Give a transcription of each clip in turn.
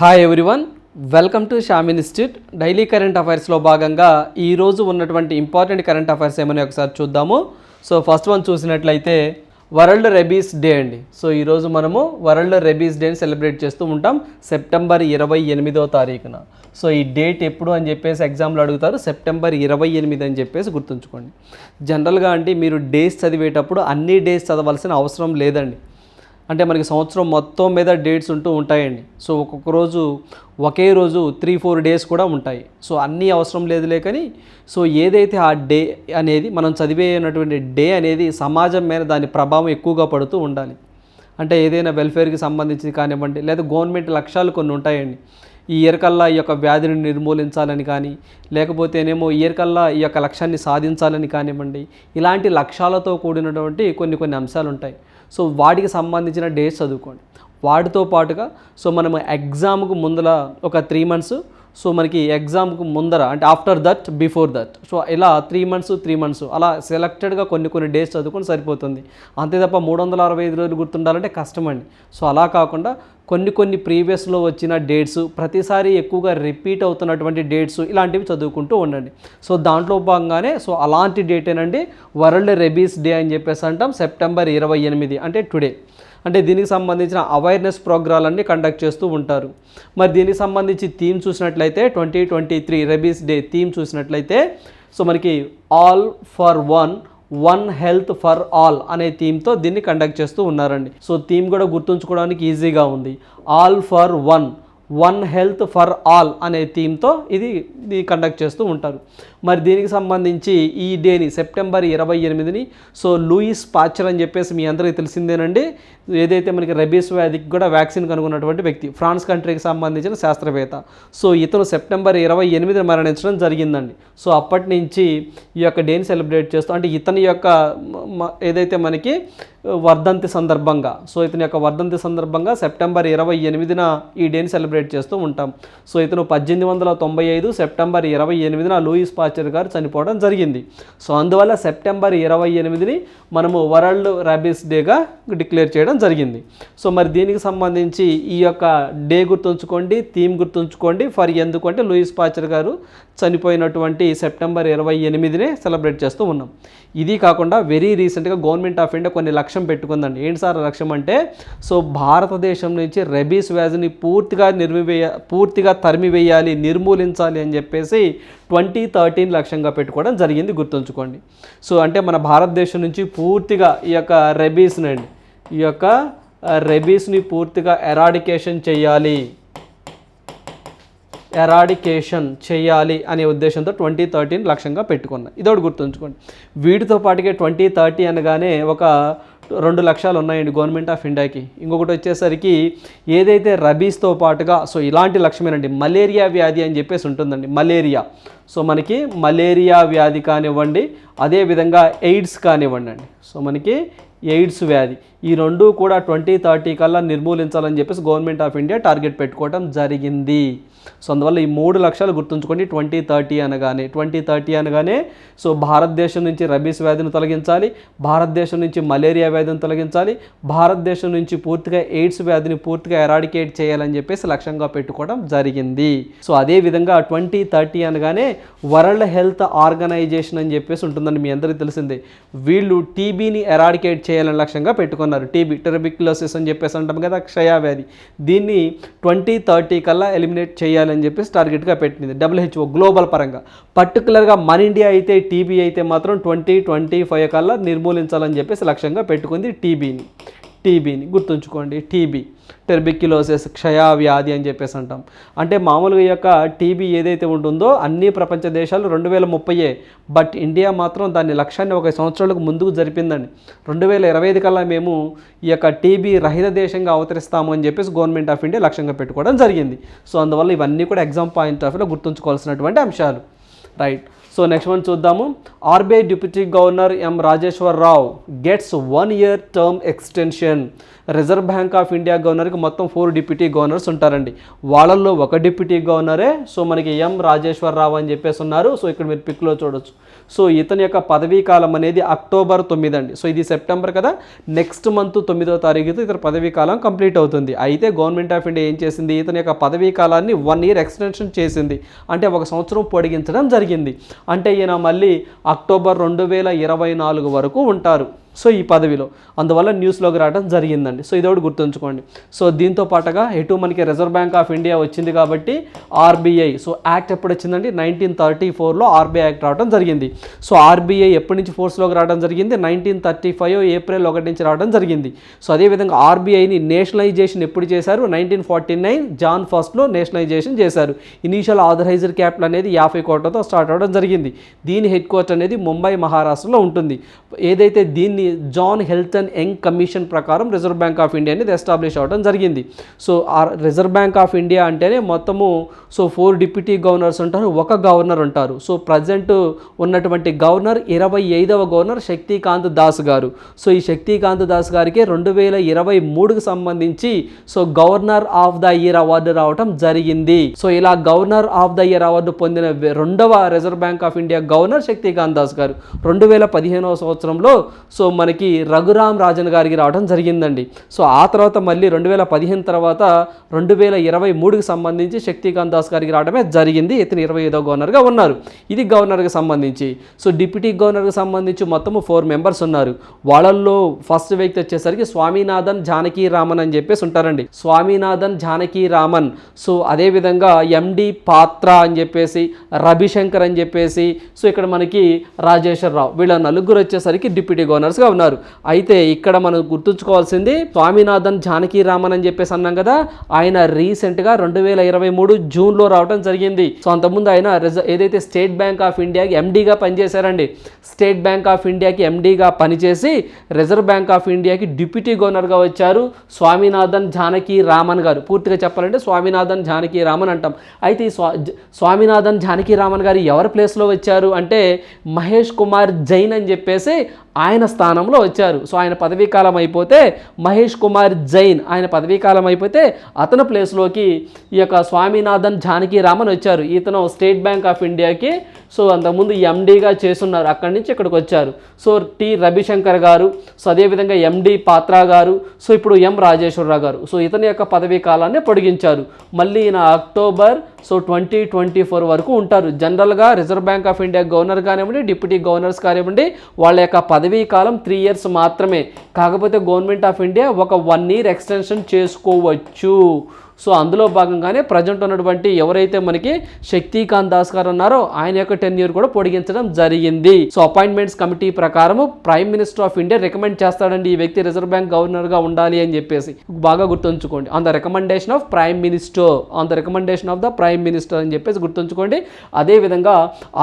Hi everyone welcome to Sham institute daily current అఫైర్స్లో భాగంగా ఈరోజు ఉన్నటువంటి ఇంపార్టెంట్ కరెంట్ అఫైర్స్ ఏమని ఒకసారి చూద్దాము. సో ఫస్ట్ వన్ చూసినట్లయితే వరల్డ్ రెబీస్ డే అండి. సో ఈరోజు మనము వరల్డ్ రెబీస్ డేని సెలబ్రేట్ చేస్తూ ఉంటాం సెప్టెంబర్ ఇరవై ఎనిమిదో తారీఖున. సో ఈ డేట్ ఎప్పుడు అని చెప్పేసి ఎగ్జామ్లో అడుగుతారు. సెప్టెంబర్ ఇరవై ఎనిమిది అని చెప్పేసి గుర్తుంచుకోండి. జనరల్గా అంటే మీరు డేస్ చదివేటప్పుడు అన్ని డేస్ చదవాల్సిన అవసరం లేదండి. అంటే మనకి సంవత్సరం మొత్తం మీద డేట్స్ ఉంటూ ఉంటాయండి. సో ఒక్కొక్క రోజు ఒకే రోజు త్రీ ఫోర్ డేస్ కూడా ఉంటాయి. సో అన్నీ అవసరం లేదులే కానీ సో ఏదైతే ఆ డే అనేది మనం చదివేటువంటి డే అనేది సమాజం మీద దాని ప్రభావం ఎక్కువగా పడుతూ ఉండాలి. అంటే ఏదైనా వెల్ఫేర్కి సంబంధించి కానివ్వండి లేదా గవర్నమెంట్ లక్ష్యాలు కొన్ని ఉంటాయండి. ఈ ఇయర్ కల్లా ఈ యొక్క వ్యాధిని నిర్మూలించాలని కానీ లేకపోతేనేమో ఈ ఇయర్ కల్లా ఈ యొక్క లక్ష్యాన్ని సాధించాలని కానివ్వండి ఇలాంటి లక్ష్యాలతో కూడినటువంటి కొన్ని కొన్ని అంశాలు ఉంటాయి. సో వాటికి సంబంధించిన డేస్ చదువుకోండి. వాటితో పాటుగా సో మనం ఎగ్జామ్కు ముందర ఒక త్రీ మంత్స్ సో మనకి ఎగ్జామ్కు ముందర అంటే after that before that so ఇలా త్రీ మంత్స్ త్రీ మంత్స్ అలా సెలెక్టెడ్గా కొన్ని కొన్ని డేస్ చదువుకొని సరిపోతుంది. అంతే తప్ప మూడు వందల అరవై ఐదు రోజులు గుర్తుండాలంటే కష్టమండి. సో అలా కాకుండా కొన్ని కొన్ని ప్రీవియస్లో వచ్చిన డేట్స్ ప్రతిసారి ఎక్కువగా రిపీట్ అవుతున్నటువంటి డేట్స్ ఇలాంటివి చదువుకుంటూ ఉండండి. సో దాంట్లో భాగంగానే సో అలాంటి డేటేనండి వరల్డ్ రెబీస్ డే అని చెప్పేసి అంటాం సెప్టెంబర్ ఇరవై ఎనిమిది అంటే టుడే అంటే దీనికి సంబంధించిన అవేర్నెస్ ప్రోగ్రాలన్నీ కండక్ట్ చేస్తూ ఉంటారు. మరి దీనికి సంబంధించి థీమ్ చూసినట్లయితే twenty twenty three rabies day theme చూసినట్లయితే సో మనకి all for one one health for all అనే థీమ్తో దీన్ని కండక్ట్ చేస్తూ ఉన్నారండి. సో థీమ్ కూడా గుర్తుంచుకోవడానికి ఈజీగా ఉంది. All for one one health for all అనే థీమ్తో ఇది కండక్ట్ చేస్తూ ఉంటారు. మరి దీనికి సంబంధించి ఈ డేని సెప్టెంబర్ ఇరవై ఎనిమిదిని సో లూయిస్ పాచర్ అని చెప్పేసి మీ అందరికీ తెలిసిందేనండి. ఏదైతే మనకి రెబీస్ వ్యాధికి కూడా వ్యాక్సిన్ కనుగొన్నటువంటి వ్యక్తి ఫ్రాన్స్ కంట్రీకి సంబంధించిన శాస్త్రవేత్త. సో ఇతను సెప్టెంబర్ ఇరవై ఎనిమిది మరణించడం జరిగిందండి. సో అప్పటి నుంచి ఈ యొక్క డేని సెలబ్రేట్ చేస్తూ అంటే ఇతని యొక్క ఏదైతే మనకి వర్ధంతి సందర్భంగా సో ఇతని యొక్క వర్ధంతి సందర్భంగా సెప్టెంబర్ ఇరవై ఎనిమిదిన ఈ డేని సెలబ్రేట్ చేస్తూ ఉంటాం. సో ఇతను పద్దెనిమిది వందల తొంభై ఐదు సెప్టెంబర్ ఇరవై ఎనిమిదిన లూయిస్ పాచర్ గారు చనిపోవడం జరిగింది. సో అందువల్ల సెప్టెంబర్ ఇరవై ఎనిమిదిని మనము వరల్డ్ ర్యాబీస్ డేగా డిక్లేర్ చేయడం జరిగింది. సో మరి దీనికి సంబంధించి ఈ యొక్క డే గుర్తుంచుకోండి థీమ్ గుర్తుంచుకోండి. ఫర్ ఎందుకంటే లూయిస్ పాచర్ గారు చనిపోయినటువంటి సెప్టెంబర్ ఇరవై ఎనిమిదినే సెలబ్రేట్ చేస్తూ ఉన్నాం. ఇది కాకుండా వెరీ రీసెంట్గా గవర్నమెంట్ ఆఫ్ ఇండియా కొన్ని లక్ష్యం పెట్టుకుందండి. ఏంటి సార్ లక్ష్యం అంటే సో భారతదేశం నుంచి రెబీస్ వ్యాధిని పూర్తిగా నిర్మివేయ పూర్తిగా తరిమివేయాలి నిర్మూలించాలి అని చెప్పేసి ట్వంటీ థర్టీన్ లక్ష్యంగా పెట్టుకోవడం జరిగింది గుర్తుంచుకోండి. సో అంటే మన భారతదేశం నుంచి పూర్తిగా ఈ యొక్క రెబీస్ని అండి ఈ యొక్క రెబీస్ని పూర్తిగా ఎరాడికేషన్ చేయాలి. ఎరాడికేషన్ చేయాలి అనే ఉద్దేశంతో ట్వంటీ థర్టీన్ లక్ష్యంగా పెట్టుకున్నా. ఇదొకటి గుర్తుంచుకోండి. వీటితో పాటుగా ట్వంటీ థర్టీ అనగానే ఒక రెండు లక్షలు ఉన్నాయండి గవర్నమెంట్ ఆఫ్ ఇండియాకి. ఇంకొకటి వచ్చేసరికి ఏదైతే రబీస్తో పాటుగా సో ఇలాంటి లక్ష్యమేనండి మలేరియా వ్యాధి అని చెప్పేసి ఉంటుందండి మలేరియా. సో మనకి మలేరియా వ్యాధి కానివ్వండి అదేవిధంగా ఎయిడ్స్ కానివ్వండి అండి సో మనకి ఎయిడ్స్ వ్యాధి. ఈ రెండు కూడా ట్వంటీ థర్టీ కల్లా నిర్మూలించాలని చెప్పేసి గవర్నమెంట్ ఆఫ్ ఇండియా టార్గెట్ పెట్టుకోవడం జరిగింది. సో అందువల్ల ఈ మూడు లక్షలు గుర్తుంచుకోండి ట్వంటీ థర్టీ అనగానే. ట్వంటీ థర్టీ అనగానే సో భారతదేశం నుంచి రబీస్ వ్యాధిని తొలగించాలి భారతదేశం నుంచి మలేరియా వ్యాధిని తొలగించాలి భారతదేశం నుంచి పూర్తిగా ఎయిడ్స్ వ్యాధిని పూర్తిగా ఎరాడికేట్ చేయాలని చెప్పేసి లక్ష్యంగా పెట్టుకోవడం జరిగింది. సో అదే విధంగా ట్వంటీ థర్టీ అనగానే వరల్డ్ హెల్త్ ఆర్గనైజేషన్ అని చెప్పేసి ఉంటుందని మీ అందరికీ తెలిసిందే. వీళ్ళు టీబీని ఎరాడికేట్ చేయాలని లక్ష్యంగా పెట్టుకున్నారు. టీబీ టెరబిక్లోసిస్ అని చెప్పేసి అంటాం కదా క్షయవ్యాధి దీన్ని ట్వంటీ థర్టీ కల్లా ఎలిమినేట్ చేయాలని చెప్పేసి టార్గెట్గా పెట్టింది. డబ్ల్యూహెచ్ఓ గ్లోబల్ పరంగా. పర్టికులర్గా మన ఇండియా అయితే టీబీ అయితే మాత్రం ట్వంటీ ట్వంటీ ఫైవ్ కల్లా నిర్మూలించాలని చెప్పేసి లక్ష్యంగా పెట్టుకుంది టీబీని. టీబీని గుర్తుంచుకోండి టీబీ టెర్బిక్యులోసిస్ క్షయ వ్యాధి అని చెప్పేసి అంటాం. అంటే మామూలుగా ఈ యొక్క టీబీ ఏదైతే ఉంటుందో అన్ని ప్రపంచ దేశాలు రెండు వేల ముప్పయే. బట్ ఇండియా మాత్రం దాని లక్ష్యాన్ని ఒక సంవత్సరాలకు ముందుకు జరిపిందండి. రెండు వేల ఇరవై ఐదు కల్లా మేము ఈ యొక్క టీబీ రహిత దేశంగా అవతరిస్తాము అని చెప్పేసి గవర్నమెంట్ ఆఫ్ ఇండియా లక్ష్యంగా పెట్టుకోవడం జరిగింది. సో అందువల్ల ఇవన్నీ కూడా ఎగ్జామ్ పాయింట్ ఆఫ్ వ్యూలో గుర్తుంచుకోవాల్సినటువంటి అంశాలు. రైట్ సో నెక్స్ట్ వన్ చూద్దాము. RBI deputy governor M Rajeshwara Rao gets one year term extension. Reserve bank of India గవర్నర్కి మొత్తం ఫోర్ డిప్యూటీ గవర్నర్స్ ఉంటారండి. వాళ్ళల్లో ఒక డిప్యూటీ గవర్నరే సో మనకి ఎం రాజేశ్వర్ రావు అని చెప్పేసి ఉన్నారు. సో ఇక్కడ మీరు పిక్లో చూడొచ్చు. సో ఇతని యొక్క పదవీ కాలం అనేది అక్టోబర్ తొమ్మిది అండి. సో ఇది సెప్టెంబర్ కదా. నెక్స్ట్ మంత్ తొమ్మిదో తారీఖుతో ఇతని పదవీ కాలం కంప్లీట్ అవుతుంది. అయితే గవర్నమెంట్ ఆఫ్ ఇండియా ఏం చేసింది? ఇతని యొక్క పదవీ కాలాన్ని వన్ ఇయర్ ఎక్స్టెన్షన్ చేసింది. అంటే ఒక సంవత్సరం పొడిగించడం జరిగింది. అంటే ఈయన మళ్ళీ అక్టోబర్ రెండు వేల ఇరవై నాలుగు వరకు ఉంటారు. సో ఈ పదవిలో. అందువల్ల న్యూస్లోకి రావడం జరిగిందండి. సో ఇది ఒకటి గుర్తుంచుకోండి. సో దీంతో పాటుగా ఎటు మనకి రిజర్వ్ బ్యాంక్ ఆఫ్ ఇండియా వచ్చింది కాబట్టి ఆర్బీఐ. సో యాక్ట్ ఎప్పుడు వచ్చిందండి? నైన్టీన్ థర్టీ ఫోర్లో ఆర్బీఐ యాక్ట్ రావడం జరిగింది. సో ఆర్బీఐ ఎప్పటి నుంచి ఫోర్స్లోకి రావడం జరిగింది? నైన్టీన్ థర్టీ ఫైవ్ ఏప్రిల్ ఒకటి నుంచి రావడం జరిగింది. సో అదేవిధంగా ఆర్బీఐని నేషనలైజేషన్ ఎప్పుడు చేశారు? నైన్టీన్ ఫార్టీ నైన్ జాన్ ఫస్ట్లో నేషనలైజేషన్ చేశారు. ఇనీషియల్ ఆథరైజ్డ్ క్యాపిటల్ అనేది యాభై కోట్లతో స్టార్ట్ అవ్వడం జరిగింది. దీని హెడ్ క్వార్టర్ అనేది ముంబై మహారాష్ట్రలో ఉంటుంది. ఏదైతే దీన్ని John health and young commission ప్రకారం రిజర్వ్ బ్యాంక్ ఆఫ్ ఇండియా అనేది ఎస్టాబ్లిష్ అవ్వడం జరిగింది. సో ఆ రిజర్వ్ బ్యాంక్ ఆఫ్ ఇండియా అంటేనే మొత్తము సో ఫోర్ డిప్యూటీ గవర్నర్స్ ఉంటారు ఒక గవర్నర్ ఉంటారు. సో ప్రజెంట్ ఉన్నటువంటి గవర్నర్ ఇరవై ఐదవ గవర్నర్ శక్తికాంత్ దాస్ గారు. సో ఈ శక్తికాంత్ దాస్ గారికి రెండు వేల ఇరవై మూడుకు సంబంధించి so governor of the year award రావడం జరిగింది. సో ఇలా governor of the year award పొందిన రెండవ reserve bank of India governor Shaktikanta Das గారు. రెండు వేల పదిహేనవ సంవత్సరంలో సో మనకి రఘురామ్ రాజన్ గారికి రావడం జరిగిందండి. సో ఆ తర్వాత మళ్ళీ రెండు వేల పదిహేను తర్వాత రెండు వేల ఇరవై మూడుకి సంబంధించి శక్తికాంత్ దాస్ గారికి రావడమే జరిగింది. ఇతను ఇరవై ఐదో గవర్నర్గా ఉన్నారు. ఇది గవర్నర్కి సంబంధించి. సో డిప్యూటీ గవర్నర్కి సంబంధించి మొత్తము ఫోర్ మెంబర్స్ ఉన్నారు. వాళ్ళల్లో ఫస్ట్ వ్యక్తి వచ్చేసరికి స్వామినాథన్ జానకి రామన్ అని చెప్పేసి ఉంటారండి. స్వామినాథన్ జానకి రామన్. సో అదేవిధంగా ఎండి పాత్ర అని చెప్పేసి రవిశంకర్ అని చెప్పేసి సో ఇక్కడ మనకి రాజేశ్వరరావు వీళ్ళ నలుగురు వచ్చేసరికి డిప్యూటీ గవర్నర్స్గా ఉన్నారు. అయితే ఇక్కడ మనం గుర్తుంచుకోవాల్సింది స్వామినాథన్ జానకి రామన్ అని చెప్పేసి అన్నాం కదా ఆయన రీసెంట్గా రెండు వేల ఇరవై మూడు జూన్లో రావడం జరిగింది. సో అంతకుముందు ఆయన ఏదైతే స్టేట్ బ్యాంక్ ఆఫ్ ఇండియాకి ఎండీగా పనిచేశారండి స్టేట్ బ్యాంక్ ఆఫ్ ఇండియాకి ఎండీగా పనిచేసి రిజర్వ్ బ్యాంక్ ఆఫ్ ఇండియాకి డిప్యూటీ గవర్నర్గా వచ్చారు స్వామినాథన్ జానకి రామన్ గారు. పూర్తిగా చెప్పాలంటే స్వామినాథన్ జానకి రామన్ అంటాం. అయితే ఈ స్వా స్వామినాథన్ జానకి రామన్ గారు ఎవరి ప్లేస్లో వచ్చారు అంటే మహేష్ కుమార్ జైన్ అని చెప్పేసి ఆయన స్థానం స్థానంలో వచ్చారు. సో ఆయన పదవీకాలం అయిపోతే మహేష్ కుమార్ జైన్ ఆయన పదవీకాలం అయిపోతే అతని ప్లేస్లోకి ఈ యొక్క స్వామినాథన్ జానకి రామన్ వచ్చారు. ఇతను స్టేట్ బ్యాంక్ ఆఫ్ ఇండియాకి సో అంతకుముందు ఎండీగా చేస్తున్నారు. అక్కడి నుంచి ఇక్కడికి వచ్చారు. సో టి రవిశంకర్ గారు సో అదేవిధంగా ఎండి పాత్ర గారు సో ఇప్పుడు ఎం రాజేశ్వరరావు గారు. సో ఇతని యొక్క పదవీ కాలాన్ని పొడిగించారు. మళ్ళీ ఈయన October so twenty twenty four వరకు ఉంటారు. జనరల్గా reserve bank of India governor కానివ్వండి డిప్యూటీ గవర్నర్స్ కానివ్వండి వాళ్ళ యొక్క పదవీ కాలం త్రీ ఇయర్స్ మాత్రమే. కాకపోతే గవర్నమెంట్ ఆఫ్ ఇండియా ఒక వన్ ఇయర్ ఎక్స్టెన్షన్ చేసుకోవచ్చు. సో అందులో భాగంగానే ప్రజెంట్ ఉన్నటువంటి ఎవరైతే మనకి శక్తికాంత్ దాస్ గారు ఉన్నారో ఆయన యొక్క టెన్యూర్ కూడా పొడిగించడం జరిగింది. సో అపాయింట్మెంట్స్ కమిటీ ప్రకారం prime minister of India recommend చేస్తాడండి ఈ వ్యక్తి రిజర్వ్ బ్యాంక్ గవర్నర్గా ఉండాలి అని చెప్పేసి. బాగా గుర్తుంచుకోండి. On the recommendation of prime minister on the recommendation of the prime minister అని చెప్పేసి గుర్తుంచుకోండి. అదేవిధంగా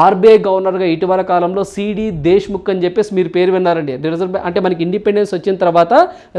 ఆర్బీఐ గవర్నర్గా ఇటీవల కాలంలో సిడి దేశ్ముఖ్ అని చెప్పేసి మీరు పేరు విన్నారండి. రిజర్వ్ బ్యాంక్ అంటే మనకి ఇండిపెండెన్స్ వచ్చిన తర్వాత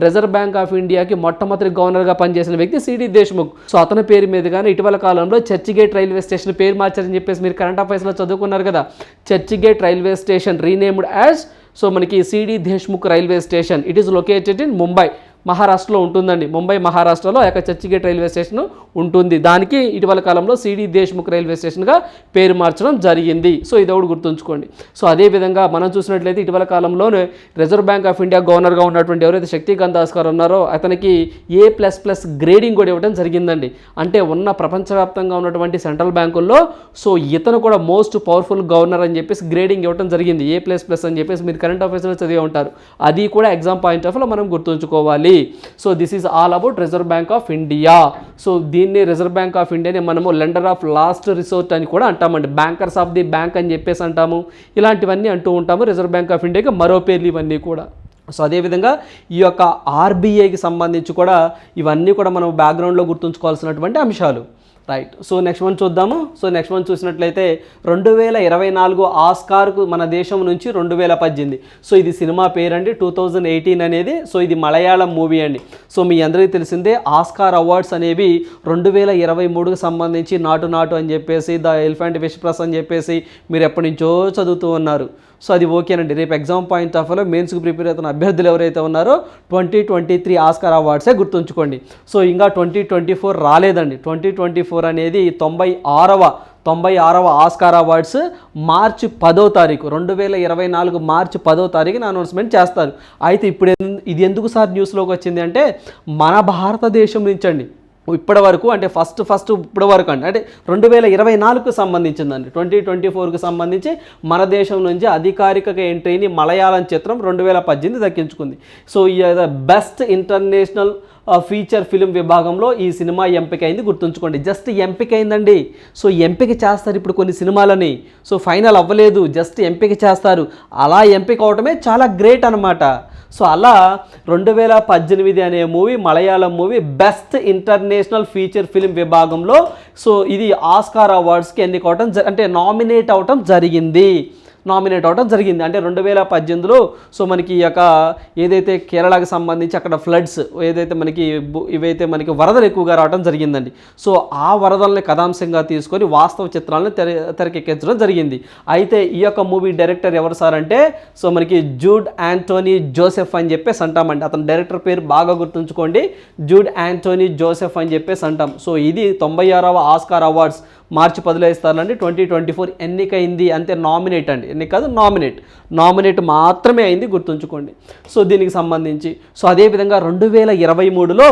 రిజర్వ్ బ్యాంక్ ఆఫ్ ఇండియాకి మొట్టమొదటి గవర్నర్గా పనిచేసిన వ్యక్తి సిడి దేశ్ముఖ్. సో అతని పేరు మీదుగానే ఇటీవల కాలంలో చర్చిగేట్ రైల్వే స్టేషన్ పేరు మార్చారని చెప్పేసి మీరు కరెంట్ అఫైర్స్లో చదువుకున్నారు కదా. Churchgate railway station renamed as so మనకి CD Deshmukh railway station. It is located in Mumbai మహారాష్ట్రలో ఉంటుందండి. ముంబై మహారాష్ట్రలో ఆ యొక్క చర్చిగేట్ రైల్వే స్టేషన్ ఉంటుంది. దానికి ఇటీవల కాలంలో సిడి దేశ్ముఖ్ రైల్వే స్టేషన్గా పేరు మార్చడం జరిగింది. సో ఇది ఒకటి గుర్తుంచుకోండి. సో అదేవిధంగా మనం చూసినట్లయితే ఇటీవల కాలంలోనే రిజర్వ్ బ్యాంక్ ఆఫ్ ఇండియా గవర్నర్గా ఉన్నటువంటి ఎవరైతే శక్తికాంత్ దాస్ గారు ఉన్నారో అతనికి ఏ ప్లస్ ప్లస్ గ్రేడింగ్ కూడా ఇవ్వడం జరిగిందండి. అంటే ఉన్న ప్రపంచవ్యాప్తంగా ఉన్నటువంటి సెంట్రల్ బ్యాంకుల్లో సో ఇతను కూడా మోస్ట్ పవర్ఫుల్ గవర్నర్ అని చెప్పేసి గ్రేడింగ్ ఇవ్వడం జరిగింది. ఏ ప్లస్ ప్లస్ అని చెప్పేసి మీరు కరెంట్ అఫైర్స్లో చదివి ఉంటారు. అది కూడా ఎగ్జామ్ పాయింట్ ఆఫ్లో మనం గుర్తుంచుకోవాలి. So this is all about reserve bank of India so దీన్ని రిజర్వ్ బ్యాంక్ ఆఫ్ ఇండియాని మనము లెండర్ ఆఫ్ లాస్ట్ రిసోర్ట్ అని కూడా అంటామండి. బ్యాంకర్స్ ఆఫ్ ది బ్యాంక్ అని చెప్పేసి అంటాము. ఇలాంటివన్నీ అంటూ ఉంటాము రిజర్వ్ బ్యాంక్ ఆఫ్ ఇండియాకి మరో పేర్లు ఇవన్నీ కూడా. సో అదేవిధంగా ఈ యొక్క ఆర్బీఐకి సంబంధించి కూడా ఇవన్నీ కూడా మనం బ్యాక్గ్రౌండ్లో గుర్తుంచుకోవాల్సినటువంటి అంశాలు. రైట్ సో నెక్స్ట్ వన్ చూద్దాము. సో నెక్స్ట్ వన్ చూసినట్లయితే రెండు వేల ఇరవై నాలుగు ఆస్కార్కు మన దేశం నుంచి రెండు వేల పద్దెనిమిది. సో ఇది సినిమా పేరండి. టూ థౌజండ్ ఎయిటీన్ అనేది. సో ఇది మలయాళం మూవీ అండి. సో మీ అందరికీ తెలిసిందే ఆస్కార్ అవార్డ్స్ అనేవి రెండు వేల ఇరవై మూడుకు సంబంధించి నాటు నాటు అని చెప్పేసి ద ఎలిఫెంట్ విష్ప్రస్ అని చెప్పేసి మీరు ఎప్పటి నుంచో చదువుతూ ఉన్నారు. సో అది ఓకేనండి. రేపు ఎగ్జామ్ పాయింట్ ఆఫ్ వ్యూలో మెయిన్స్కి ప్రిపేర్ అవుతున్న అభ్యర్థులు ఎవరైతే ఉన్నారో ట్వంటీ ట్వంటీ త్రీ ఆస్కార్ అవార్డ్సే గుర్తుంచుకోండి. సో ఇంకా ట్వంటీ ట్వంటీ ఫోర్ రాలేదండి. ట్వంటీ ట్వంటీ ఫోర్ అనేది తొంభై ఆరవ తొంభై ఆరవ ఆస్కార్ అవార్డ్స్ మార్చి పదో తారీఖు రెండు వేల ఇరవై నాలుగు మార్చి పదో తారీఖున అనౌన్స్మెంట్ చేస్తారు. అయితే ఇప్పుడు ఎందు- ఇది ఎందుకు సార్ న్యూస్లోకి వచ్చింది అంటే మన భారతదేశం నుంచి అండి ఇప్పటి వరకు అంటే ఫస్ట్ ఫస్ట్ ఇప్పటి వరకు అండి. అంటే రెండు వేల ఇరవై నాలుగుకు సంబంధించిందండి. ట్వంటీ ట్వంటీ ఫోర్కి సంబంధించి మన దేశం నుంచి అధికారిక ఎంట్రీని మలయాళం చిత్రం రెండు వేల పద్దెనిమిది దక్కించుకుంది. సో ఈ బెస్ట్ ఇంటర్నేషనల్ ఫీచర్ ఫిలిం విభాగంలో ఈ సినిమా ఎంపిక అయింది గుర్తుంచుకోండి జస్ట్ ఎంపిక అయిందండి సో ఎంపిక చేస్తారు ఇప్పుడు కొన్ని సినిమాలని. సో ఫైనల్ అవ్వలేదు జస్ట్ ఎంపిక చేస్తారు. అలా ఎంపిక అవటమే చాలా గ్రేట్ అనమాట సో అలా రెండు వేల పద్దెనిమిది అనే movie Malayalam movie best international feature film విభాగంలో సో ఇది ఆస్కార్ అవార్డ్స్కి ఎన్నికవటం జ- అంటే నామినేట్ అవటం జరిగింది. నామినేట్ అవడం జరిగింది. అంటే రెండు వేల పద్దెనిమిదిలో సో మనకి ఈ యొక్క ఏదైతే కేరళకు సంబంధించి అక్కడ ఫ్లడ్స్ ఏదైతే మనకి బు- ఇవైతే మనకి వరదలు ఎక్కువగా రావడం జరిగిందండి. సో ఆ వరదల్ని కథాంశంగా తీసుకొని వాస్తవ చిత్రాలను తెర తెరకెక్కించడం జరిగింది. అయితే ఈ యొక్క మూవీ డైరెక్టర్ ఎవరు సార్ అంటే సో మనకి జూడ్ యాంటోనీ జోసెఫ్ అని చెప్పేసి అంటామండి అతని డైరెక్టర్ పేరు బాగా గుర్తుంచుకోండి. జూడ్ యాంటోనీ జోసెఫ్ అని చెప్పేసి అంటాం. సో ఇది తొంభై ఆరవ ఆస్కార్ అవార్డ్స్ మార్చి పదిలో ఇస్తారండి. ట్వంటీ ట్వంటీ ఫోర్ ఎన్నికైంది. అంతే నామినేట్ అండి. ఎన్నిక కాదు నామినేట్ నామినేట్ మాత్రమే అయింది గుర్తుంచుకోండి. సో దీనికి సంబంధించి సో అదేవిధంగా రెండు వేల ఇరవై మూడులో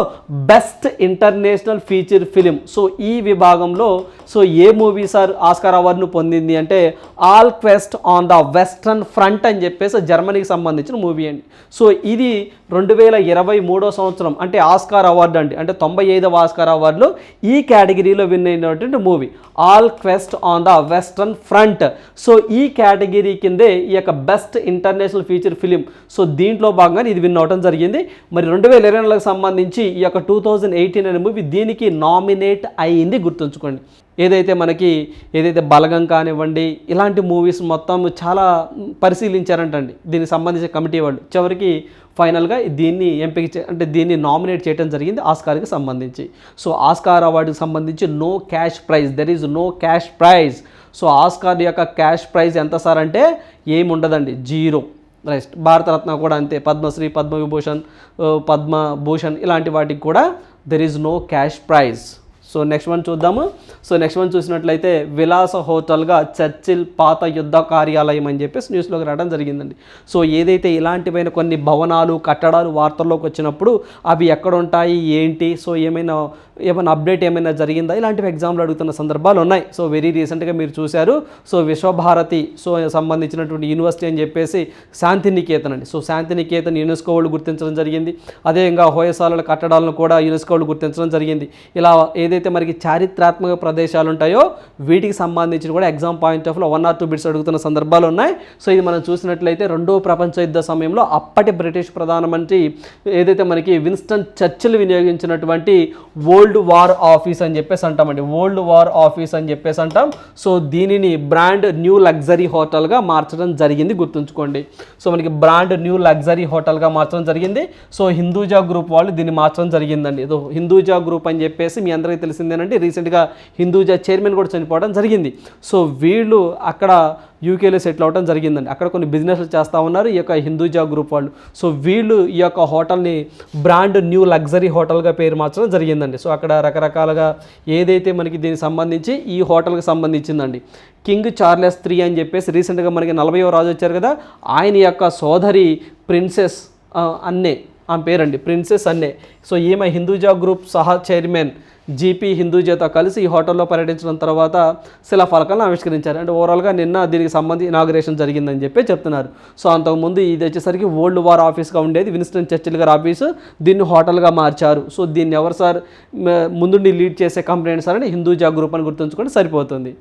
best international feature film so ఈ విభాగంలో సో ఏ మూవీ సార్ ఆస్కార్ అవార్డును పొందింది అంటే all quest on the western front అని చెప్పేసి జర్మనీకి సంబంధించిన మూవీ అండి. సో ఇది రెండు వేల ఇరవై మూడో సంవత్సరం అంటే ఆస్కార్ అవార్డు అండి. అంటే తొంభై ఐదవ ఆస్కార్ అవార్డులో ఈ కేటగిరీలో విన్ అయినటువంటి movie all quest on the western front so ఈ కేటగిరీ కిందే ఈ యొక్క best international feature film. So దీంట్లో భాగంగా ఇది విన్ అవడం జరిగింది. మరి రెండు వేల ఇరవై నాలుగుకి సంబంధించి ఈ యొక్క టూ థౌజండ్ ఎయిటీన్ అనే మూవీ దీనికి నామినేట్ అయింది. గుర్తుంచుకోండి. ఏదైతే మనకి ఏదైతే బలగం కానివ్వండి ఇలాంటి మూవీస్ మొత్తం చాలా పరిశీలించారంటండి. దీనికి సంబంధించిన కమిటీ వాళ్ళు. చివరికి ఫైనల్గా దీన్ని ఎంపిక చే అంటే దీన్ని నామినేట్ చేయడం జరిగింది ఆస్కార్కి సంబంధించి. సో ఆస్కార్ అవార్డుకి సంబంధించి no cash prize there is no cash prize. So Oscar యొక్క క్యాష్ ప్రైజ్ ఎంత సార్ అంటే ఏమి ఉండదండి జీరో. రైట్ భారతరత్న కూడా అంతే పద్మశ్రీ పద్మవిభూషణ్ పద్మభూషణ్ ఇలాంటి వాటికి కూడా there is no cash prize. So next one చూద్దాము. సో నెక్స్ట్ వన్ చూసినట్లయితే విలాస హోటల్గా చర్చిల్ పాత యుద్ధ కార్యాలయం అని చెప్పేసి న్యూస్లోకి రావడం జరిగిందండి. సో ఏదైతే ఇలాంటివైన కొన్ని భవనాలు కట్టడాలు వార్తల్లోకి వచ్చినప్పుడు అవి ఎక్కడ ఉంటాయి ఏంటి సో ఏమైనా ఏమైనా అప్డేట్ ఏమైనా జరిగిందా? ఇలాంటివి ఎగ్జామ్లు అడుగుతున్న సందర్భాలు ఉన్నాయి. సో వెరీ రీసెంట్గా మీరు చూశారు. సో విశ్వభారతి సో సంబంధించినటువంటి యూనివర్సిటీ అని చెప్పేసి శాంతినికేతన్ అండి. సో శాంతినికేతన్ యునెస్కో వాళ్ళు గుర్తించడం జరిగింది. అదేవిధంగా హోయసాలల కట్టడాలను కూడా యునెస్కో వాళ్ళు గుర్తించడం జరిగింది. ఇలా ఏదైతే మనకి చారిత్రాత్మక ప్రదేశాలు ఉంటాయో వీటికి సంబంధించిన కూడా ఎగ్జామ్ పాయింట్ ఆఫ్లో వన్ ఆర్ టూ బిట్స్ అడుగుతున్న సందర్భాలు ఉన్నాయి. సో ఇది మనం చూసినట్లయితే రెండో ప్రపంచ యుద్ధ సమయంలో అప్పటి బ్రిటిష్ ప్రధానమంత్రి ఏదైతే మనకి విన్స్టన్ చర్చిల్ వినియోగించినటువంటి ఓల్డ్ వార్ ఆఫీస్ అని చెప్పేసి అంటామండి ఓల్డ్ వార్ ఆఫీస్ అని చెప్పేసి అంటాం. సో దీనిని బ్రాండ్ న్యూ లగ్జరీ హోటల్గా మార్చడం జరిగింది. గుర్తుంచుకోండి. సో మనకి బ్రాండ్ న్యూ లగ్జరీ హోటల్గా మార్చడం జరిగింది. సో హిందూజా గ్రూప్ వాళ్ళు దీన్ని మార్చడం జరిగిందండి. ఏదో హిందూజా గ్రూప్ అని చెప్పేసి మీ అందరికీ తెలిసిందేనండి. రీసెంట్గా హిందూజా చైర్మన్ కూడా చనిపోవడం జరిగింది. సో వీళ్ళు అక్కడ యూకేలో సెటిల్ అవ్వడం జరిగిందండి. అక్కడ కొన్ని బిజినెస్లు చేస్తూ ఉన్నారు. ఈ యొక్క హిందూజా గ్రూప్ వాళ్ళు. సో వీళ్ళు ఈ యొక్క హోటల్ని బ్రాండ్ న్యూ లగ్జరీ హోటల్గా పేరు మార్చడం జరిగిందండి. సో అక్కడ రకరకాలుగా ఏదైతే మనకి దీనికి సంబంధించి ఈ హోటల్కి సంబంధించిందండి. కింగ్ చార్లెస్ త్రీ అని చెప్పేసి రీసెంట్గా మనకి నలభైవ రాజు వచ్చారు కదా ఆయన యొక్క సోదరి ప్రిన్సెస్ అన్నే. ఆమె పేరండి. Princess Anne. సో ఈమె హిందూజా గ్రూప్ సహా చైర్మన్ జీపీ హిందూజాతో కలిసి ఈ హోటల్లో పర్యటించిన తర్వాత శిలాఫలకాలను ఆవిష్కరించారు. అంటే ఓవరాల్గా నిన్న దీనికి సంబంధించి ఇనాగ్రేషన్ జరిగిందని చెప్పి చెప్తున్నారు. సో అంతకుముందు ఇది వచ్చేసరికి ఓల్డ్ వార్ ఆఫీస్గా ఉండేది. విన్స్టన్ చర్చిల్ గారి ఆఫీసు దీన్ని హోటల్గా మార్చారు. సో దీన్ని ఎవరు సార్ ముందుండి లీడ్ చేసే కంప్లైంట్ సార్ అని హిందూజా గ్రూప్ అని గుర్తుంచుకొని సరిపోతుంది.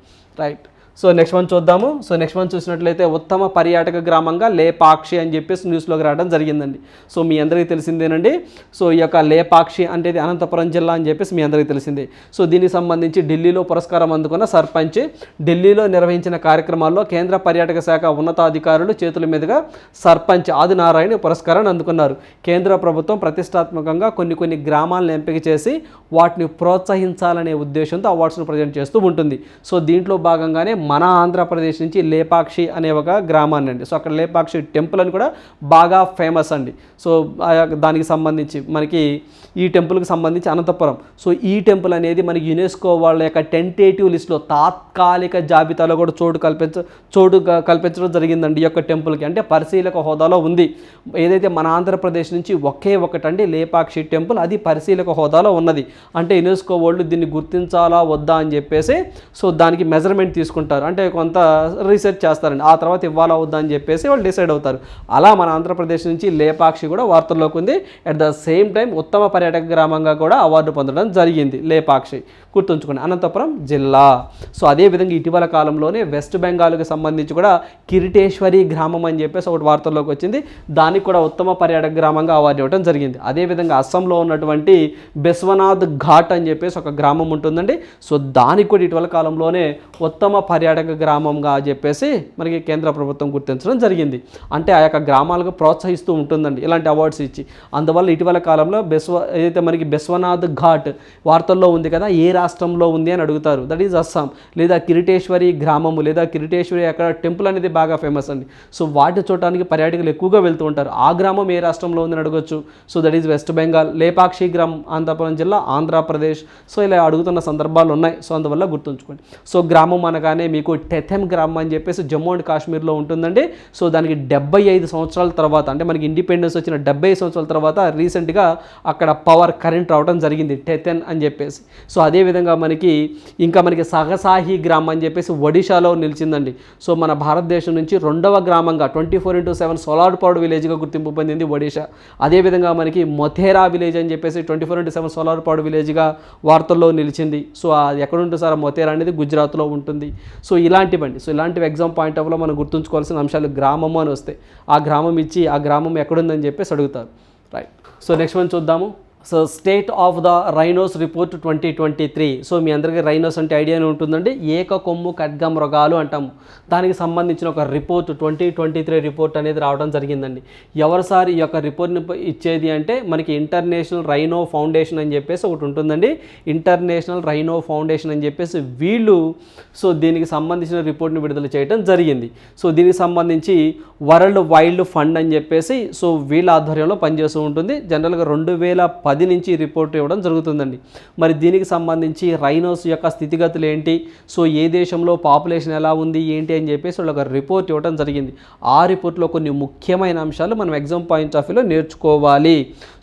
రైట్ సో నెక్స్ట్ మంత్ చూద్దాము. సో నెక్స్ట్ వన్ చూసినట్లయితే ఉత్తమ పర్యాటక గ్రామంగా లేపాక్షి అని చెప్పేసి న్యూస్లోకి రావడం జరిగిందండి. సో మీ అందరికీ తెలిసిందేనండి. సో ఈ యొక్క లేపాక్షి అంటే అనంతపురం జిల్లా అని చెప్పేసి మీ అందరికీ తెలిసింది. సో దీనికి సంబంధించి ఢిల్లీలో పురస్కారం అందుకున్న సర్పంచ్ ఢిల్లీలో నిర్వహించిన కార్యక్రమాల్లో కేంద్ర పర్యాటక శాఖ ఉన్నతాధికారులు చేతుల మీదుగా సర్పంచ్ ఆదినారాయణ పురస్కారాన్ని అందుకున్నారు. కేంద్ర ప్రభుత్వం ప్రతిష్టాత్మకంగా కొన్ని కొన్ని గ్రామాలను ఎంపిక చేసి వాటిని ప్రోత్సహించాలనే ఉద్దేశంతో అవార్డ్స్ను ప్రజెంట్ చేస్తూ ఉంటుంది. సో దీంట్లో భాగంగానే మన ఆంధ్రప్రదేశ్ నుంచి లేపాక్షి అనే ఒక గ్రామాన్ని అండి. సో అక్కడ లేపాక్షి టెంపుల్ అని కూడా బాగా ఫేమస్ అండి. సో దానికి సంబంధించి మనకి ఈ టెంపుల్కి సంబంధించి అనంతపురం. సో ఈ టెంపుల్ అనేది మనకి యునెస్కో వాళ్ళ యొక్క టెంటేటివ్ లిస్ట్లో తాత్కాలిక జాబితాలో కూడా చోటు కల్పించ చోటు కల్పించడం జరిగిందండి ఈ యొక్క టెంపుల్కి. అంటే పరిశీలక హోదాలో ఉంది. ఏదైతే మన ఆంధ్రప్రదేశ్ నుంచి ఒకే ఒకటండి లేపాక్షి టెంపుల్ అది పరిశీలక హోదాలో ఉన్నది. అంటే యునెస్కో వాళ్ళు దీన్ని గుర్తించాలా వద్దా అని చెప్పేసి సో దానికి మెజర్మెంట్ తీసుకుంటారు. అంటే కొంత రీసెర్చ్ చేస్తారండి. ఆ తర్వాత ఇవ్వాలా వద్దా అని చెప్పేసి వాళ్ళు డిసైడ్ అవుతారు. అలా మన ఆంధ్రప్రదేశ్ నుంచి లేపాక్షి కూడా వార్తల్లోకి ఉంది. అట్ ద సేమ్ టైం ఉత్తమ పర్యాటక గ్రామంగా కూడా అవార్డు పొందడం జరిగింది లేపాక్షి. గుర్తుంచుకోండి. అనంతపురం జిల్లా. సో అదేవిధంగా ఇటీవల కాలంలోనే వెస్ట్ బెంగాల్కి సంబంధించి కూడా కిరిటేశ్వరి గ్రామం అని చెప్పేసి ఒకటి వార్తల్లోకి వచ్చింది. దానికి కూడా ఉత్తమ పర్యాటక గ్రామంగా అవార్డు ఇవ్వడం జరిగింది. అదేవిధంగా అస్సాంలో ఉన్నటువంటి బెస్వనాథ్ ఘాట్ అని చెప్పేసి ఒక గ్రామం ఉంటుందండి. సో దానికి కూడా ఇటీవల కాలంలోనే ఉత్తమ పర్యాటక పర్యాటక గ్రామంగా చెప్పేసి మనకి కేంద్ర ప్రభుత్వం గుర్తించడం జరిగింది. అంటే ఆ యొక్క గ్రామాలకు ప్రోత్సహిస్తూ ఉంటుందండి. ఇలాంటి అవార్డ్స్ ఇచ్చి. అందువల్ల ఇటీవల కాలంలో బెస్వ ఏదైతే మనకి బెస్వనాథ్ ఘాట్ వార్తల్లో ఉంది కదా ఏ రాష్ట్రంలో ఉంది అని అడుగుతారు. దట్ ఈజ్ అస్సాం లేదా కిరీటేశ్వరి గ్రామము లేదా కిరీటేశ్వరి అక్కడ టెంపుల్ అనేది బాగా ఫేమస్ అండి. సో వాటి చూడటానికి పర్యాటకులు ఎక్కువగా వెళ్తూ ఉంటారు. ఆ గ్రామం ఏ రాష్ట్రంలో ఉందని అడగొచ్చు. So that is West Bengal Lepakshi గ్రామం ఆంధ్రపురం జిల్లా ఆంధ్రప్రదేశ్ సో ఇలా అడుగుతున్న సందర్భాలు ఉన్నాయి. సో అందువల్ల గుర్తుంచుకోండి. సో గ్రామం అనగానే మీకు టెథెమ్ గ్రామం అని చెప్పేసి జమ్మూ అండ్ కాశ్మీర్లో ఉంటుందండి. సో దానికి డెబ్బై ఐదు సంవత్సరాల తర్వాత అంటే మనకి ఇండిపెండెన్స్ వచ్చిన డెబ్బై ఐదు సంవత్సరాల తర్వాత రీసెంట్గా అక్కడ పవర్ కరెంట్ రావడం జరిగింది టెథెన్ అని చెప్పేసి. సో అదేవిధంగా మనకి ఇంకా మనకి సగసాహి గ్రామం అని చెప్పేసి ఒడిశాలో నిలిచిందండి. సో మన భారతదేశం నుంచి రెండవ గ్రామంగా twenty four into seven solar powered విలేజ్గా గుర్తింపు పొందింది ఒడిశా. అదేవిధంగా మనకి మొథేరా విలేజ్ అని చెప్పేసి twenty four into seven solar powered విలేజ్గా వార్తల్లో నిలిచింది. సో అది ఎక్కడ ఉంటుంది సార్ మొథేరా అనేది గుజరాత్లో ఉంటుంది. సో ఇలాంటివండి. సో ఇలాంటివి ఎగ్జామ్ పాయింట్ ఆఫ్లో మనం గుర్తుంచుకోవాల్సిన అంశాలు గ్రామము అని వస్తాయి ఆ గ్రామం ఇచ్చి ఆ గ్రామం ఎక్కడుందని చెప్పేసి అడుగుతారు. రైట్ సో నెక్స్ట్ వన్ చూద్దాము. So state of the rhinos report twenty twenty three. So మీ అందరికీ రైనోస్ అంటే ఐడియానే ఉంటుందండి. ఏక కొమ్ము ఖడ్గ మృగాలు అంటాము. దానికి సంబంధించిన ఒక report twenty twenty three report అనేది రావడం జరిగిందండి. ఎవరు సార్ ఈ యొక్క రిపోర్ట్ని ఇచ్చేది అంటే మనకి ఇంటర్నేషనల్ రైనో ఫౌండేషన్ అని చెప్పేసి ఒకటి ఉంటుందండి. ఇంటర్నేషనల్ రైనో ఫౌండేషన్ అని చెప్పేసి వీళ్ళు సో దీనికి సంబంధించిన రిపోర్ట్ని విడుదల చేయడం జరిగింది. సో దీనికి సంబంధించి వరల్డ్ వైల్డ్ ఫండ్ అని చెప్పేసి సో వీళ్ళ ఆధ్వర్యంలో పనిచేస్తూ ఉంటుంది. జనరల్గా రెండు వేల పది నుంచి రిపోర్ట్ ఇవ్వడం జరుగుతుందండి. మరి దీనికి సంబంధించి రైనోస్ యొక్క స్థితిగతులు ఏంటి? సో ఏ దేశంలో పాపులేషన్ ఎలా ఉంది? ఏంటి అని చెప్పేసి వాళ్ళు ఒక రిపోర్ట్ ఇవ్వడం జరిగింది. ఆ రిపోర్ట్లో కొన్ని ముఖ్యమైన అంశాలు మనం ఎగ్జామ్ పాయింట్ ఆఫ్ వ్యూలో నేర్చుకోవాలి.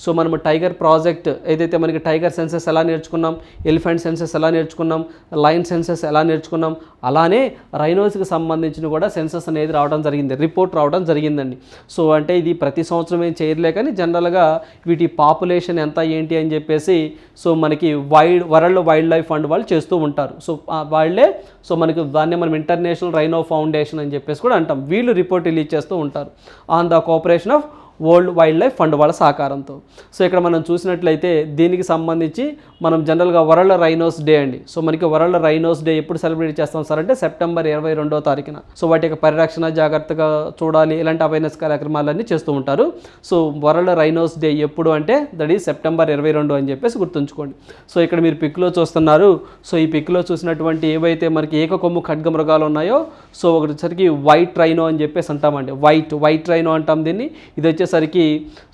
సో మనము టైగర్ ప్రాజెక్ట్ ఏదైతే మనకి టైగర్ సెన్సెస్ ఎలా నేర్చుకున్నాం? ఎలిఫెంట్ సెన్సెస్ ఎలా నేర్చుకున్నాం? లైన్ సెన్సెస్ ఎలా నేర్చుకున్నాం? అలానే రైనోస్కి సంబంధించిన కూడా సెన్సెస్ అనేది రావడం జరిగింది రిపోర్ట్ రావడం జరిగిందండి. సో అంటే ఇది ప్రతి సంవత్సరం ఏం చేయలే కానీ జనరల్గా వీటి పాపులేషన్ ఎంత ఏంటి అని చెప్పేసి సో మనకి wild world wild life fund వాళ్ళు చేస్తూ ఉంటారు. సో వాళ్ళే సో మనకి దాన్ని మనం ఇంటర్నేషనల్ రైనో ఫౌండేషన్ అని చెప్పేసి కూడా అంటాం. వీళ్ళు రిపోర్ట్ రిలీజ్ చేస్తూ ఉంటారు. On the cooperation of world wildlife fund వాళ్ళ సహకారంతో. సో ఇక్కడ మనం చూసినట్లయితే దీనికి సంబంధించి మనం జనరల్గా వరల్డ్ రైనోస్ డే అండి. సో మనకి వరల్డ్ రైనోస్ డే ఎప్పుడు సెలబ్రేట్ చేస్తాం సార్ అంటే సెప్టెంబర్ ఇరవై రెండో తారీఖున. సో వాటి యొక్క పరిరక్షణ జాగ్రత్తగా చూడాలి ఇలాంటి అవేర్నెస్ కార్యక్రమాలన్నీ చేస్తూ ఉంటారు. సో వరల్డ్ రైనోస్ డే ఎప్పుడు అంటే దట్ ఈజ్ సెప్టెంబర్ ఇరవై రెండు అని చెప్పేసి గుర్తుంచుకోండి. సో ఇక్కడ మీరు పిక్లో చూస్తున్నారు. సో ఈ పిక్లో చూసినటువంటి ఏవైతే మనకి ఏకకొమ్ము ఖడ్గ మృగాలు ఉన్నాయో సో ఒకటిసరికి వైట్ రైనో అని చెప్పేసి అంటామండి. వైట్ వైట్ రైనో అంటాం దీన్ని. ఇది వచ్చేసి వచ్చేసరికి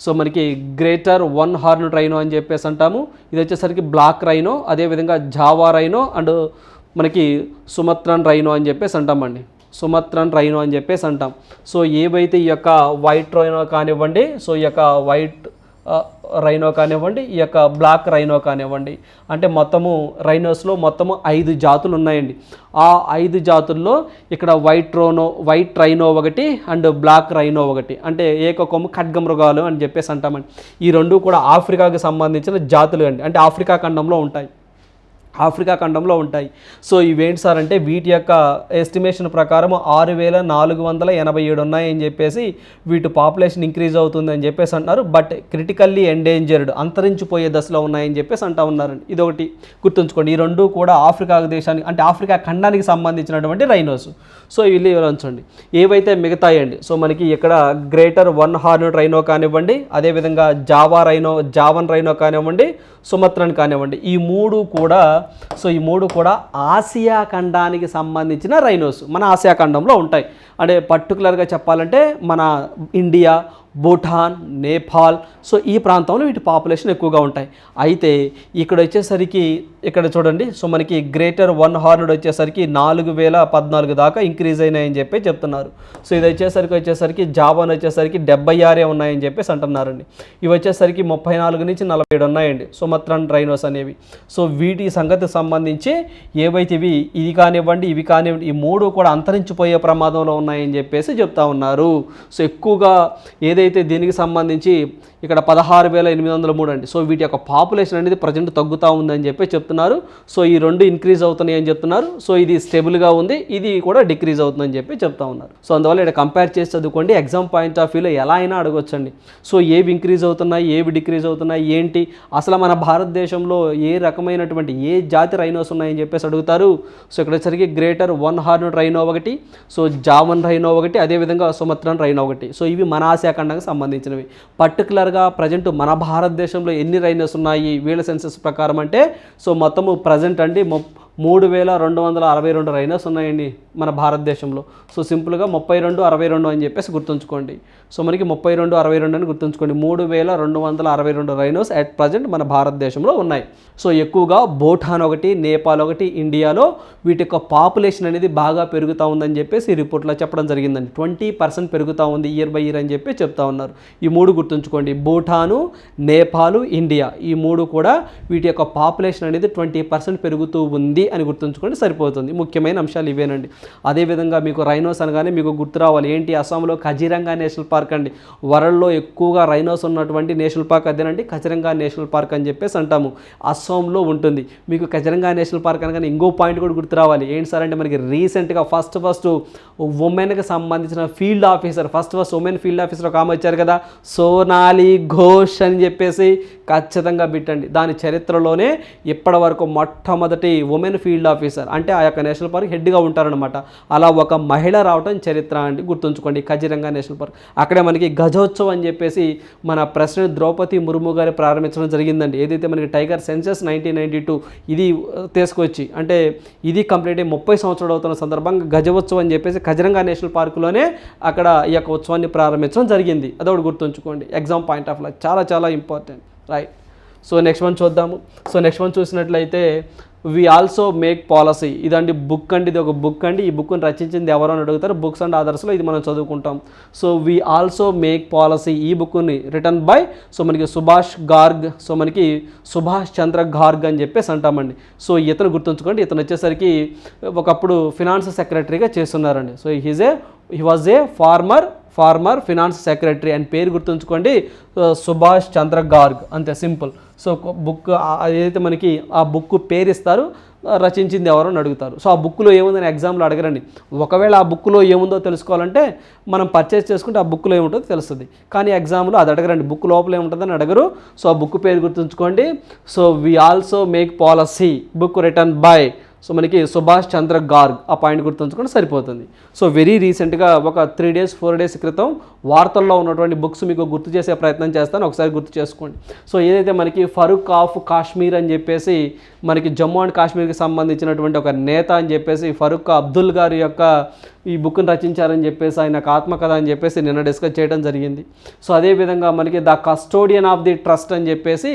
సో మనకి గ్రేటర్ వన్ హార్న్ రైనో అని చెప్పేసి అంటాము. ఇది వచ్చేసరికి బ్లాక్ రైనో అదేవిధంగా జావా రైనో అండ్ మనకి సుమత్రన్ రైనో అని చెప్పేసి అంటామండి. సుమత్రన్ రైనో అని చెప్పేసి అంటాం. సో ఏవైతే ఈ యొక్క వైట్ రైనో కానివ్వండి సో ఈ యొక్క వైట్ రైనో కానివ్వండి ఈ యొక్క బ్లాక్ రైనో కానివ్వండి. అంటే మొత్తము రైనోస్లో మొత్తము ఐదు జాతులు ఉన్నాయండి. ఆ ఐదు జాతుల్లో ఇక్కడ వైట్ రోనో వైట్ రైనో ఒకటి అండ్ బ్లాక్ రైనో ఒకటి. అంటే ఏకకొమ్ము ఖడ్గమృగాలు అని చెప్పేసి అంటామండి. ఈ రెండు కూడా ఆఫ్రికాకి సంబంధించిన జాతులు అండి. అంటే ఆఫ్రికా ఖండంలో ఉంటాయి. ఆఫ్రికా ఖండంలో ఉంటాయి. సో ఇవేంటి సార్ అంటే వీటి యొక్క ఎస్టిమేషన్ ప్రకారం ఆరు వేల నాలుగు వందల ఎనభై ఏడు ఉన్నాయని చెప్పేసి వీటి పాపులేషన్ ఇంక్రీజ్ అవుతుంది అని చెప్పేసి అంటున్నారు. బట్ క్రిటికల్లీ ఎండేంజర్డ్ అంతరించిపోయే దశలో ఉన్నాయని చెప్పేసి అంటా ఉన్నారండి. ఇది ఒకటి గుర్తుంచుకోండి. ఈ రెండు కూడా ఆఫ్రికా దేశానికి అంటే ఆఫ్రికా ఖండానికి సంబంధించినటువంటి రైనోస్ సో ఇవి ఉంచండి ఏవైతే మిగతాయండి సో మనకి ఇక్కడ గ్రేటర్ వన్ హార్న్ రైనో కానివ్వండి అదేవిధంగా జావా రైనో జావన్ రైనో కానివ్వండి సుమత్రన్ కానివ్వండి ఈ మూడు కూడా సో ఈ మూడు కూడా ఆసియా ఖండానికి సంబంధించిన రైనోస్ మన ఆసియా ఖండంలో ఉంటాయి. అంటే పర్టికులర్గా చెప్పాలంటే మన ఇండియా భూటాన్ నేపాల్ సో ఈ ప్రాంతంలో వీటి పాపులేషన్ ఎక్కువగా ఉంటాయి. అయితే ఇక్కడ వచ్చేసరికి ఇక్కడ చూడండి సో మనకి గ్రేటర్ వన్ హార్నడ్ వచ్చేసరికి నాలుగు వేల పద్నాలుగు దాకా ఇంక్రీజ్ అయినాయని చెప్పి చెప్తున్నారు. సో ఇది వచ్చేసరికి వచ్చేసరికి జావాన్ వచ్చేసరికి డెబ్బై ఆరే ఉన్నాయని చెప్పేసి అంటున్నారండి. ఇవి వచ్చేసరికి ముప్పై నాలుగు నుంచి నలభై ఏడు ఉన్నాయండి. సుమత్రన్ రైనోస్ అనేవి. సో వీటి సంగతి సంబంధించి ఏవైతే ఇవి ఇది కానివ్వండి ఇవి కానివ్వండి ఈ మూడు కూడా అంతరించిపోయే ప్రమాదంలో ఉన్నాయని చెప్పేసి చెప్తా ఉన్నారు. సో ఎక్కువగా ఏదైతే అయితే దీనికి సంబంధించి ఇక్కడ పదహారు వేల ఎనిమిది వందల మూడు అండి. సో వీటి యొక్క పాపులేషన్ అనేది ప్రజెంట్ తగ్గుతూ ఉందని చెప్పి చెప్తున్నారు. సో ఈ రెండు ఇంక్రీజ్ అవుతున్నాయి అని చెప్తున్నారు. సో ఇది స్టేబుల్గా ఉంది. ఇది కూడా డిక్రీజ్ అవుతుందని చెప్పి చెప్తా ఉన్నారు. సో అందువల్ల ఇక్కడ కంపేర్ చేసి చదువుకోండి. ఎగ్జామ్ పాయింట్ ఆఫ్ వ్యూలో ఎలా అయినా అడగొచ్చండి. సో ఏవి ఇంక్రీజ్ అవుతున్నాయి? ఏవి డిక్రీజ్ అవుతున్నాయి? ఏంటి? అసలు మన భారతదేశంలో ఏ రకమైనటువంటి ఏ జాతి రైనోస్ ఉన్నాయని చెప్పేసి అడుగుతారు. సో ఇక్కడ వచ్చరికి గ్రేటర్ వన్ హార్న్ రైనో ఒకటి సో జావన్ రైనో ఒకటి అదేవిధంగా సుమత్రన్ రైనో ఒకటి. సో ఇవి మన ఆసియా ఖండానికి సంబంధించినవి. పర్టికులర్గా ప్రజెంట్ మన భారతదేశంలో ఎన్ని రైనర్స్ ఉన్నాయి? వీళ్ళ సెన్సెస్ ప్రకారం అంటే సో మొత్తము ప్రజెంట్ అండి మూడు వేల రెండు వందల అరవై రెండు రైనోస్ ఉన్నాయండి మన భారతదేశంలో. సో సింపుల్గా ముప్పై రెండు అరవై రెండు అని చెప్పేసి గుర్తుంచుకోండి. సో మనకి ముప్పై రెండు అరవై రెండు అని గుర్తుంచుకోండి. మూడు వేల రెండు వందల అరవై రెండు రైనోస్ అట్ ప్రజెంట్ మన భారతదేశంలో ఉన్నాయి. సో ఎక్కువగా భూటాన్ ఒకటి నేపాల్ ఒకటి ఇండియాలో వీటి యొక్క పాపులేషన్ అనేది బాగా పెరుగుతూ ఉందని చెప్పేసి రిపోర్ట్లో చెప్పడం జరిగిందండి. ట్వంటీ పర్సెంట్ పెరుగుతూ ఉంది ఇయర్ బై ఇయర్ అని చెప్పి చెప్తా ఉన్నారు. ఈ మూడు గుర్తుంచుకోండి. భూటాను నేపాలు ఇండియా ఈ మూడు కూడా వీటి యొక్క పాపులేషన్ అనేది ట్వంటీ పర్సెంట్ పెరుగుతూ ఉంది అని గుర్తుంచుకోండి సరిపోతుంది. ముఖ్యమైన అంశాలు ఇవేనండి. అదేవిధంగా మీకు రైనోస్ అనగానే మీకు గుర్తు రావాలి. ఏంటి? అస్సాంలో కజిరంగా నేషనల్ పార్క్ అండి. వరల్డ్లో ఎక్కువగా రైనోస్ ఉన్నటువంటి నేషనల్ పార్క్ అదేనండి? కజిరంగా నేషనల్ పార్క్ అని చెప్పేసి అంటాము. అస్సాంలో ఉంటుంది. మీకు కజిరంగా నేషనల్ పార్క్ అనగానే ఇంకో పాయింట్ కూడా గుర్తు రావాలి. ఏంటి సార్ అంటే మనకి రీసెంట్గా ఫస్ట్ ఫస్ట్ ఉమెన్కి సంబంధించిన field officer first first women field officer ఒక ఆమె వచ్చారు కదా సోనాలి ఘోష్ అని చెప్పేసి ఖచ్చితంగా పెట్టండి దాని చరిత్రలోనే ఇప్పటి వరకు మొట్టమొదటి ఉమెన్ ఫీల్డ్ ఆఫీసర్ అంటే ఆ యొక్క నేషనల్ పార్క్ హెడ్గా ఉంటారనమాట అలా ఒక మహిళ రావటం చరిత్ర అండి గుర్తుంచుకోండి కజిరంగా నేషనల్ పార్క్. అక్కడే మనకి గజోత్సవం అని చెప్పేసి మన ప్రెసిడెంట్ ద్రౌపది ముర్ము గారు ప్రారంభించడం జరిగిందండి. ఏదైతే మనకి tiger census nineteen ninety two ఇది తీసుకొచ్చి అంటే ఇది కంప్లీట్ అయ్యి ముప్పై సంవత్సరాలు అవుతున్న సందర్భంగా గజోత్సవం అని చెప్పేసి కజిరంగా నేషనల్ పార్కులోనే అక్కడ ఈ యొక్క ఉత్సవాన్ని ప్రారంభించడం జరిగింది. అదొకటి గుర్తుంచుకోండి. ఎగ్జామ్ పాయింట్ ఆఫ్ లైక్ చాలా చాలా important. Right. So next one చూద్దాము. సో నెక్స్ట్ వన్ చూసినట్లయితే వి ఆల్సో మేక్ పాలసీ ఇదండి బుక్ అండి ఇది ఒక బుక్ అండి. ఈ బుక్ని రచించింది ఎవరు అని అడుగుతారు? బుక్స్ అండ్ ఆదర్స్లో ఇది మనం చదువుకుంటాం. So we also make policy ఈ బుక్ని రిటర్న్ బై సో మనకి సుభాష్ గార్గ్ సో మనకి సుభాష్ చంద్ర గార్గ్ అని చెప్పేసి అంటామండి. సో ఇతను గుర్తుంచుకోండి. ఇతను వచ్చేసరికి ఒకప్పుడు ఫినాన్స్ సెక్రటరీగా చేస్తున్నారండి. So he's a he was a former former finance secretary అని పేరు గుర్తుంచుకోండి. సుభాష్ చంద్ర గార్గ్ అంతే సింపుల్. సో బుక్ ఏదైతే మనకి ఆ బుక్ పేరు ఇస్తారు రచించింది ఎవరో అని అడుగుతారు. సో ఆ బుక్లో ఏముందని ఎగ్జామ్లో అడగరండి. ఒకవేళ ఆ బుక్లో ఏముందో తెలుసుకోవాలంటే మనం పర్చేస్ చేసుకుంటే ఆ బుక్లో ఏముంటుందో తెలుస్తుంది. కానీ ఎగ్జామ్లో అది అడగరండి. బుక్ లోపల ఏముంటుందని అడగరు. సో ఆ బుక్ పేరు గుర్తుంచుకోండి. So we also make policy book return by so మనకి సుభాష్ చంద్ర గార్గ్ ఆ పాయింట్ గుర్తుంచుకుంటే సరిపోతుంది. సో వెరీ రీసెంట్గా ఒక త్రీ డేస్ ఫోర్ డేస్ క్రితం వార్తల్లో ఉన్నటువంటి బుక్స్ మీకు గుర్తు చేసే ప్రయత్నం చేస్తాను. ఒకసారి గుర్తు చేసుకోండి. సో ఏదైతే మనకి ఫరూక్ ఆఫ్ కాశ్మీర్ అని చెప్పేసి మనకి జమ్మూ అండ్ కాశ్మీర్కి సంబంధించినటువంటి ఒక నేత అని చెప్పేసి ఫరూక్ అబ్దుల్ గారి యొక్క ఈ బుక్ని రచించారని చెప్పేసి ఆయన ఆత్మకథ అని చెప్పేసి నిన్న డిస్కస్ చేయడం జరిగింది. సో అదేవిధంగా మనకి the custodian of the trust అని చెప్పేసి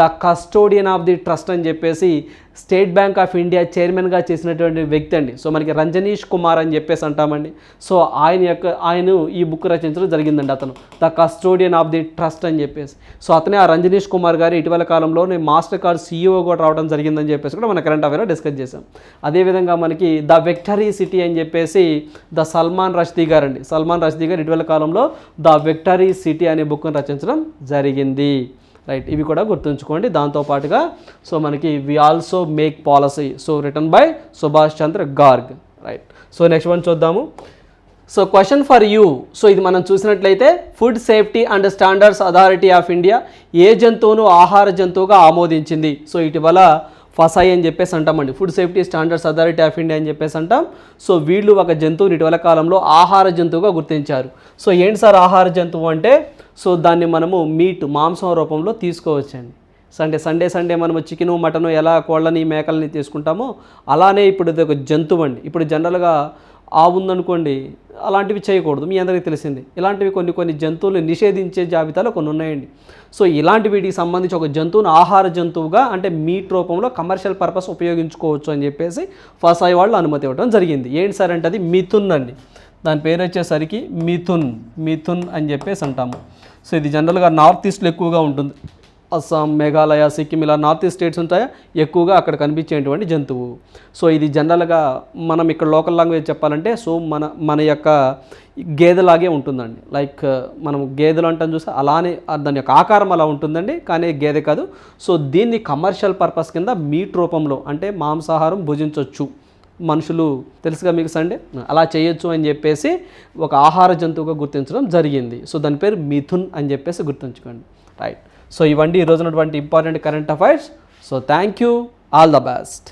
the custodian of the trust అని చెప్పేసి స్టేట్ బ్యాంక్ ఆఫ్ ఇండియా చైర్మన్గా చేసినటువంటి వ్యక్తి అండి. సో మనకి రంజనీష్ కుమార్ అని చెప్పేసి అంటామండి. సో ఆయన యొక్క ఆయన ఈ బుక్ రచించడం జరిగిందండి అతను. The custodian of the trust అని చెప్పేసి. సో అతనే ఆ రంజనీష్ కుమార్ గారు ఇటీవల కాలంలో మాస్టర్ కార్డ్ సీఈఓ కూడా రావడం జరిగిందని చెప్పేసి కూడా మన కరెంట్ అఫేర్ డిస్కస్ చేశాం. అదేవిధంగా మనకి ద విక్టరీ సిటీ అని చెప్పేసి ద సల్మాన్ రష్దీ గారు అండి సల్మాన్ రష్దీ గారు ఇటీవల కాలంలో ద విక్టరీ సిటీ అనే బుక్ను రచించడం జరిగింది. రైట్ ఇవి కూడా గుర్తుంచుకోండి. దాంతోపాటుగా సో మనకి we also make policy so return by Subhash Chandra Garg right so next one చూద్దాము. So question for you so ఇది మనం చూసినట్లయితే food safety and standards authority of India ఏ జంతువును ఆహార జంతువుగా ఆమోదించింది? సో ఇటీవల ఫసాయి అని చెప్పేసి అంటామండి food safety standards authority of India అని చెప్పేసి అంటాం. సో వీళ్ళు ఒక జంతువుని ఇటీవల కాలంలో ఆహార జంతువుగా గుర్తించారు. సో ఏంటి సార్ ఆహార జంతువు అంటే? సో దాన్ని మనము మీట్ మాంసం రూపంలో తీసుకోవచ్చండి. సండే సండే సండే మనము చికెను మటను ఎలా కోళ్ళని మేకలని తీసుకుంటామో అలానే ఇప్పుడు ఇది ఒక జంతువు అండి. ఇప్పుడు జనరల్గా ఆవు ఉందనుకోండి అలాంటివి చేయకూడదు. మీ అందరికీ తెలిసింది. ఇలాంటివి కొన్ని కొన్ని జంతువులు నిషేధించే జాబితాలో కొన్ని ఉన్నాయండి. సో ఇలాంటి వీటికి సంబంధించి ఒక జంతువును ఆహార జంతువుగా అంటే మీట్ రూపంలో కమర్షియల్ పర్పస్ ఉపయోగించుకోవచ్చు అని చెప్పేసి ఫసాయి వాళ్ళు అనుమతి ఇవ్వడం జరిగింది. ఏంటి సార్ అంటే అది? మిథున్ అండి. దాని పేరు వచ్చేసరికి మిథున్ మిథున్ అని చెప్పేసి అంటాము. సో ఇది జనరల్గా నార్త్ ఈస్ట్లో ఎక్కువగా ఉంటుంది. అస్సాం మేఘాలయ సిక్కిం ఇలా నార్త్ ఈస్ట్ స్టేట్స్ ఉంటాయా? ఎక్కువగా అక్కడ కనిపించేటువంటి జంతువు. సో ఇది జనరల్గా మనం ఇక్కడ లోకల్ లాంగ్వేజ్ చెప్పాలంటే సో మన మన యొక్క గేదెలాగే ఉంటుందండి. లైక్ మనం గేదెలు అంటాం చూస్తే అలానే దాని యొక్క ఆకారం అలా ఉంటుందండి కానీ గేదె కాదు. సో దీన్ని కమర్షియల్ పర్పస్ కింద మీట్ రూపంలో అంటే మాంసాహారం భుజించవచ్చు మనుషులు తెలుసుగా మీకు సండే? అలా చేయొచ్చు అని చెప్పేసి ఒక ఆహార జంతువుగా గుర్తించడం జరిగింది. సో దాని పేరు మిథున్ అని చెప్పేసి గుర్తుంచుకోండి. రైట్. సో ఇవండి ఈ రోజునటువంటి important current affairs so thank you all the best